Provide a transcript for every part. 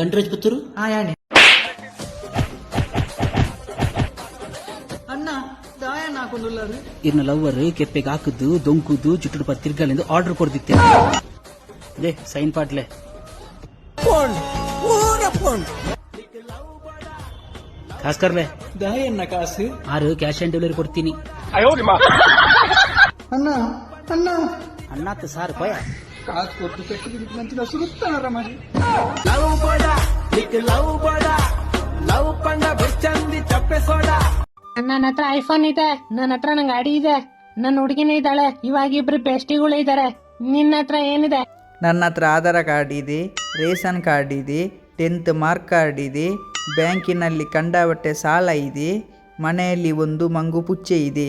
ಗಂಟ್ರಾಜ್ ಪುತ್ತೂರು ಆ ಯಾಣೆ. ಅಣ್ಣ ದಾಯಣ್ಣ ಹಾಕೊಂಡುಲ್ಲಾರು ಇರ್ನ ಲವ್ವರ್ ಕೆಪ್ಪೆಗೆ ಹಾಕುದು ದೊಂಕುದು ಜುಟ್ಟು ತಿರ್ಗಲ್ ತಿರ್ಗಲೆಂದು ಆರ್ಡರ್ ಕೊಡ್ದಿತ್ತೆ. ದೇ ಸೈನ್ ಪಾಟ್ಲೆ ಕಾಸ್ಕರ್ಲೆ ದಾಯಣ್ಣ ಕಾಸು. ಆರು ಕ್ಯಾಶ್ ಆನ್ ಡೆಲಿವರಿ ಕೊಡ್ತೀನಿ. ಅಣ್ಣ ಅಣ್ಣ. ಅಣ್ಣ ಸಾರ್ ಪಯ. ಕಾಸು ಕೊಟ್ಟು ಪೆಟ್ಟು ನಂಚಿನ ಸುರುತ್ತಾನ ಮಾಡಿ ನನ್ನ ಹತ್ರ ಐಫೋನ್ ಇದೆ ನನ್ನ ಹತ್ರ ನಂಗೆ ಗಾಡಿ ಇದೆ ನನ್ನ ಹುಡುಗಿನೇ ಇದ್ದಾಳೆ ಇವಾಗ ಇಬ್ರು ಬೆಸ್ಟಿಗಳು ಇದ್ದಾರೆ ನಿನ್ನ ಹತ್ರ ಏನಿದೆ? ನನ್ನ ಹತ್ರ ಆಧಾರ ಕಾರ್ಡ್ ಇದೆ ರೇಷನ್ ಕಾರ್ಡ್ ಇದೆ ಟೆಂತ್ ಮಾರ್ಕ್ ಕಾರ್ಡ್ ಇದೆ ಬ್ಯಾಂಕಿನಲ್ಲಿ ಕಂಡಾಬಟ್ಟೆ ಸಾಲ ಇದೆ ಮನೆಯಲ್ಲಿ ಒಂದು ಮಂಗು ಪುಚ್ಚೆ ಇದೆ.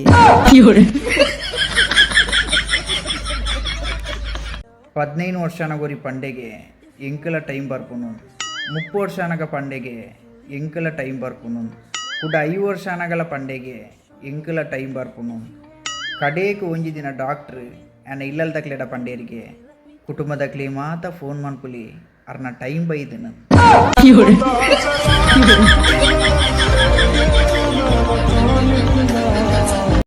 పద్నైదు వర్షాన గురి పండగ ఎంకల టైం ಬರ್ಪುನು ಮುಪ್ಪು ವರ್ಷಾನಗ ಪಂಡೆಗೆ ಎಂಕಲ ಟೈಮ್ ಬರ್ಪುನು ಕುಡ ಐ ವರ್ಷಾನಗಲ ಪಂಡೆಗೆ ಎಂಕಲ ಟೈಮ್ ಬರ್ಪುನು ಕಡೇಕು ಒಂಜಿ ದಿನ ಡಾಕ್ಟ್ರ್ ಆ್ಯನ ಇಲ್ಲಲ್ದಕ್ಲೆಡ ಪಂಡೇರಿಗೆ ಕುಟುಂಬದಕ್ಲೆ ಮಾತ ಫೋನ್ ಮನ್ಪುಲಿ ಅರ್ನ ಟೈಮ್ ಬೈದನು